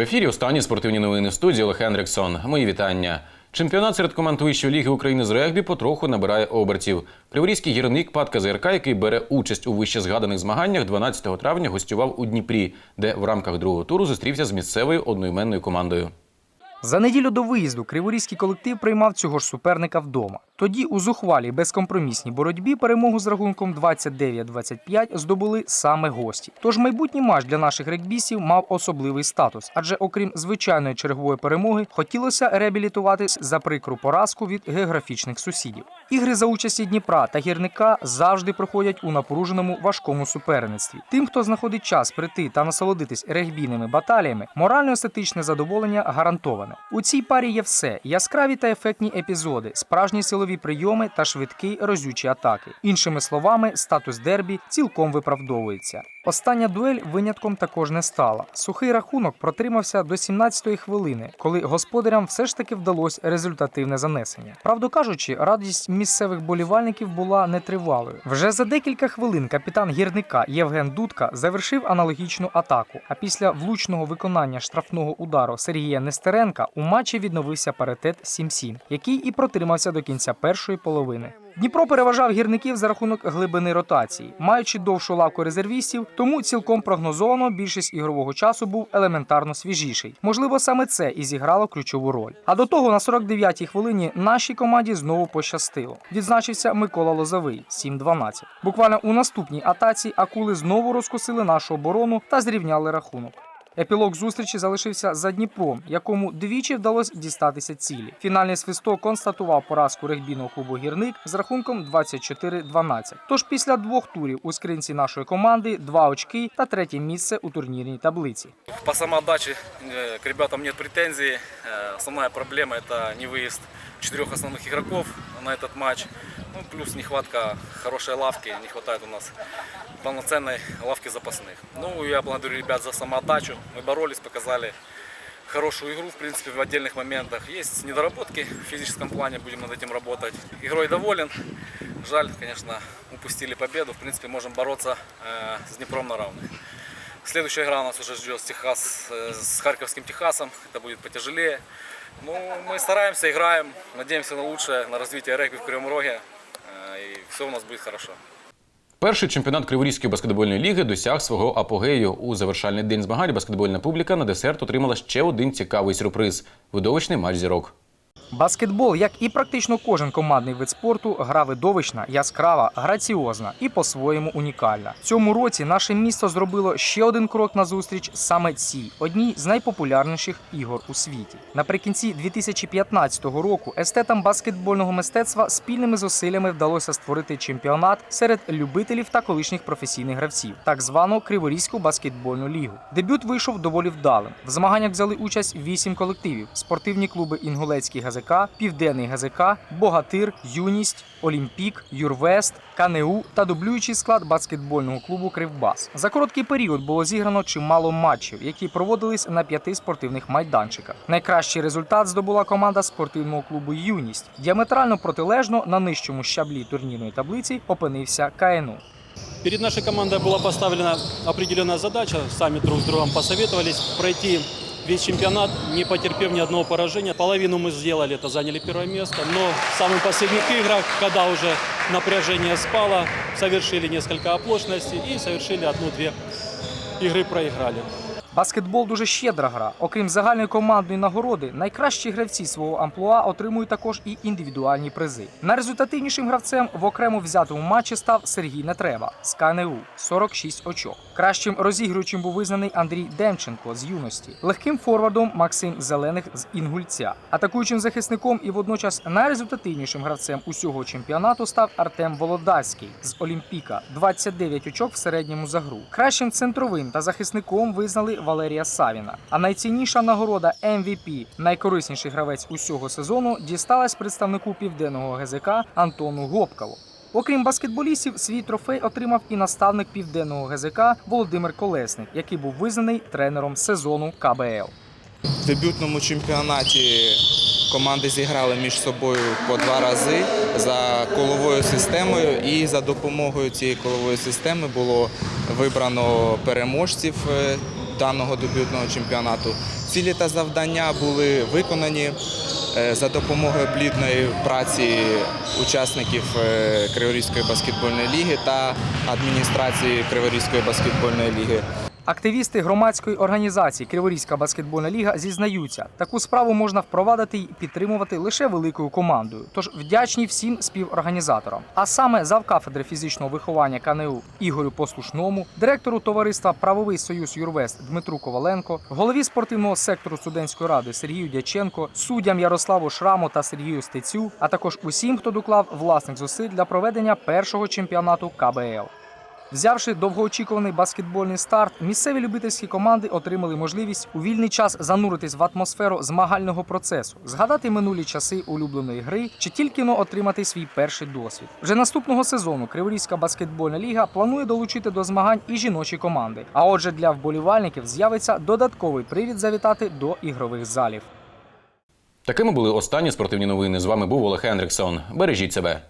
В ефірі останні спортивні новини в студії Олег Хендриксон. Мої вітання. Чемпіонат серед команд Вищої ліги України з регбі потроху набирає обертів. Криворізький гірник ПАД КЗРК, який бере участь у вище згаданих змаганнях, 12 травня гостював у Дніпрі, де в рамках другого туру зустрівся з місцевою одноіменною командою. За неділю до виїзду криворізький колектив приймав цього ж суперника вдома. Тоді у зухвалій безкомпромісній боротьбі перемогу з рахунком 29-25 здобули саме гості. Тож майбутній матч для наших регбістів мав особливий статус, адже окрім звичайної чергової перемоги, хотілося реабілітуватись за прикру поразку від географічних сусідів. Ігри за участі Дніпра та гірника завжди проходять у напруженому важкому суперництві. Тим, хто знаходить час прийти та насолодитись регбійними баталіями, морально-естетичне задоволення гарантоване. У цій парі є все: яскраві та ефектні епізоди, справжні силові прийоми та швидкі розючі атаки. Іншими словами, статус дербі цілком виправдовується. Остання дуель винятком також не стала. Сухий рахунок протримався до 17-ї хвилини, коли господарям все ж таки вдалося результативне занесення. Правду кажучи, радість місцевих болівальників була нетривалою. Вже за декілька хвилин капітан гірника Євген Дудка завершив аналогічну атаку. А після влучного виконання штрафного удару Сергія Нестеренка у матчі відновився паритет 7-7, який і протримався до кінця першої половини. Дніпро переважав гірників за рахунок глибини ротації, маючи довшу лавку резервістів, тому цілком прогнозовано більшість ігрового часу був елементарно свіжіший. Можливо, саме це і зіграло ключову роль. А до того на 49-й хвилині нашій команді знову пощастило. Відзначився Микола Лозовий 7-12. Буквально у наступній атаці акули знову розкусили нашу оборону та зрівняли рахунок. Епілог зустрічі залишився за Дніпром, якому двічі вдалося дістатися цілі. Фінальний свисток констатував поразку регбійного клубу гірник з рахунком 24-12. Тож після двох турів у скринці нашої команди два очки та третє місце у турнірній таблиці. По самоотдаче э, к ребятам нет претензий. Э, Основная проблема это не выезд четырех основных игроков На этот матч. Ну, плюс нехватка хорошей лавки, не хватает у нас полноценной лавки запасных. Ну, я благодарю ребят за самоотдачу. Мы боролись, показали хорошую игру, в принципе, в отдельных моментах. Есть недоработки в физическом плане, будем над этим работать. Игрой доволен. Жаль, конечно, упустили победу. В принципе, можем бороться э, с Днепром на равных. Следующая игра у нас уже ждет с, Техас, э, с Харьковским Техасом. Это будет потяжелее. Ну, мы стараемся, играем, надеемся на лучшее, на развитие регби в Кривом Роге. і И все у нас будет хорошо. Перший чемпіонат Криворізької баскетбольної ліги досяг свого апогею. У завершальний день змагань баскетбольна публіка на десерт отримала ще один цікавий сюрприз видовищний матч зірок. Баскетбол, як і практично кожен командний вид спорту, гра видовищна, яскрава, граціозна і по-своєму унікальна. Цьому році наше місто зробило ще один крок назустріч саме цій одній з найпопулярніших ігор у світі. Наприкінці 2015 року естетам баскетбольного мистецтва спільними зусиллями вдалося створити чемпіонат серед любителів та колишніх професійних гравців, так звану Криворізьку баскетбольну лігу. Дебют вийшов доволі вдалим. В змаганнях взяли участь вісім колективів: спортивні клуби Інгулецький ГЗК, Південний ГЗК, Богатир, Юність, Олімпік, Юрвест, КНУ та дублюючий склад баскетбольного клубу Кривбас. За короткий період було зіграно чимало матчів, які проводились на п'яти спортивних майданчиках. Найкращий результат здобула команда спортивного клубу Юність. Діаметрально протилежно на нижчому щаблі турнірної таблиці опинився КНУ. Перед нашей командой была поставлена определенная задача, сами друг с другом посоветовались, пройти весь чемпионат, не потерпев ни одного поражения. Половину мы сделали, это заняли первое место, но в самых последних играх, когда уже напряжение спало, совершили несколько оплошностей и совершили одну-две игры проиграли. Баскетбол дуже щедра гра. Окрім загальної командної нагороди, найкращі гравці свого амплуа отримують також і індивідуальні призи. Найрезультативнішим гравцем в окремо взятому матчі став Сергій Нетреба з КНУ 46 очок. Кращим розігруючим був визнаний Андрій Демченко з юності, легким форвардом Максим Зелених з Інгульця. Атакуючим захисником і водночас найрезультативнішим гравцем усього чемпіонату став Артем Володарський з Олімпіка 29 очок в середньому за гру. Кращим центровим та захисником визнали Валерія Савіна. А найцінніша нагорода MVP, найкорисніший гравець усього сезону, дісталась представнику південного ГЗК Антону Гопкаву. Окрім баскетболістів, свій трофей отримав і наставник південного ГЗК Володимир Колесник, який був визнаний тренером сезону КБЛ. В дебютному чемпіонаті команди зіграли між собою по два рази за коловою системою, і за допомогою цієї колової системи було вибрано переможців е, даного дебютного чемпіонату. Цілі та завдання були виконані е, за допомогою плідної праці учасників е, Криворізької баскетбольної ліги та адміністрації Криворізької баскетбольної ліги. Активісти громадської організації Криворізька баскетбольна ліга зізнаються, таку справу можна впровадити і підтримувати лише великою командою. Тож вдячні всім співорганізаторам. А саме завкафедри фізичного виховання КНУ Ігорю Послушному, директору товариства Правовий Союз Юрвест Дмитру Коваленко, голові спортивного сектору студентської ради Сергію Дяченко, суддям Ярославу Шраму та Сергію Стецю, а також усім, хто доклав власних зусиль для проведення першого чемпіонату КБЛ. Взявши довгоочікуваний баскетбольний старт, місцеві любительські команди отримали можливість у вільний час зануритись в атмосферу змагального процесу, згадати минулі часи улюбленої гри чи тільки но отримати свій перший досвід. Вже наступного сезону Криворізька баскетбольна ліга планує долучити до змагань і жіночі команди. А отже, для вболівальників з'явиться додатковий привід завітати до ігрових залів. Такими були останні спортивні новини. З вами був Олег Хендриксон. Бережіть себе.